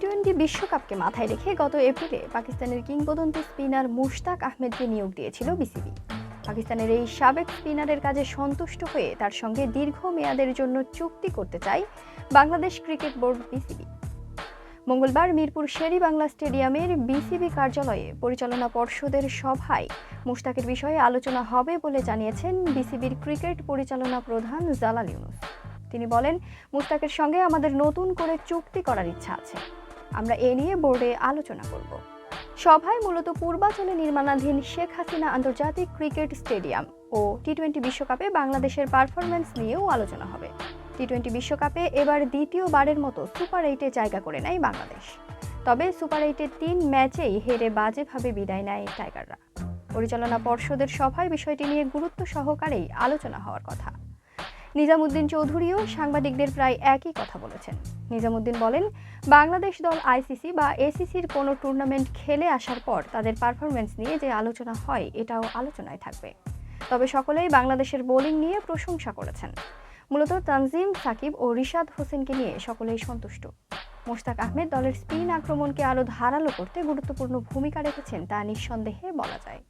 Twenty বিশ্বকাপকে মাথায় রেখে গত এপ্রিলে পাকিস্তানের কিংবদন্তি স্পিনার মুশতাক আহমেদকে নিয়োগ দিয়েছিল বিসিবি। পাকিস্তানের এই সাবেক স্পিনারের কাজে সন্তুষ্ট হয়ে তার সঙ্গে দীর্ঘ মেয়াদের জন্য চুক্তি করতে চায় বাংলাদেশ ক্রিকেট বোর্ড বিসিবি। মঙ্গলবার মিরপুর শেরি বাংলা স্টেডিয়ামের বিসিবি কার্যালয়ে পরিচালনা পর্ষদের সভায় মুশতাকের বিষয়ে আলোচনা হবে বলে জানিয়েছেন বিসিবির ক্রিকেট পরিচালনা প্রধান জালাল ইউনুস। তিনি বলেন, মুশতাকের সঙ্গে আমাদের নতুন করে চুক্তি করার ইচ্ছা আছে। আমরা এ নিয়ে বোর্ডে আলোচনা করব। সভায় মূলত পূর্বাচলে নির্মাণাধীন শেখ হাসিনা আন্তর্জাতিক ক্রিকেট স্টেডিয়াম ও টি টোয়েন্টি বিশ্বকাপে বাংলাদেশের পারফরম্যান্স নিয়েও আলোচনা হবে। টি টোয়েন্টি বিশ্বকাপে এবার দ্বিতীয়বারের মতো সুপার এইটে জায়গা করে নেয় বাংলাদেশ। তবে সুপার এইটের তিন ম্যাচেই হেরে বাজেভাবে বিদায় নেয় টাইগাররা। পরিচালনা পর্ষদের সভায় বিষয়টি নিয়ে গুরুত্ব সহকারেই আলোচনা হওয়ার কথা। নিজামুদ্দিন চৌধুরীও সাংবাদিকদের প্রায় একই কথা বলেছেন। নিজামুদ্দিন বলেন, বাংলাদেশ দল আইসিসি বা এসিসির কোনো টুর্নামেন্ট খেলে আসার পর তাদের পারফরমেন্স নিয়ে যে আলোচনা হয়, এটাও আলোচনায় থাকবে। তবে সকলেই বাংলাদেশের বোলিং নিয়ে প্রশংসা করেছেন। মূলত তানজিম, সাকিব ও রিশাদ হোসেনকে নিয়ে সকলেই সন্তুষ্ট। মোশতাক আহমেদ দলের স্পিন আক্রমণকে আরও ধারালো করতে গুরুত্বপূর্ণ ভূমিকা রেখেছেন তা নিঃসন্দেহে বলা যায়।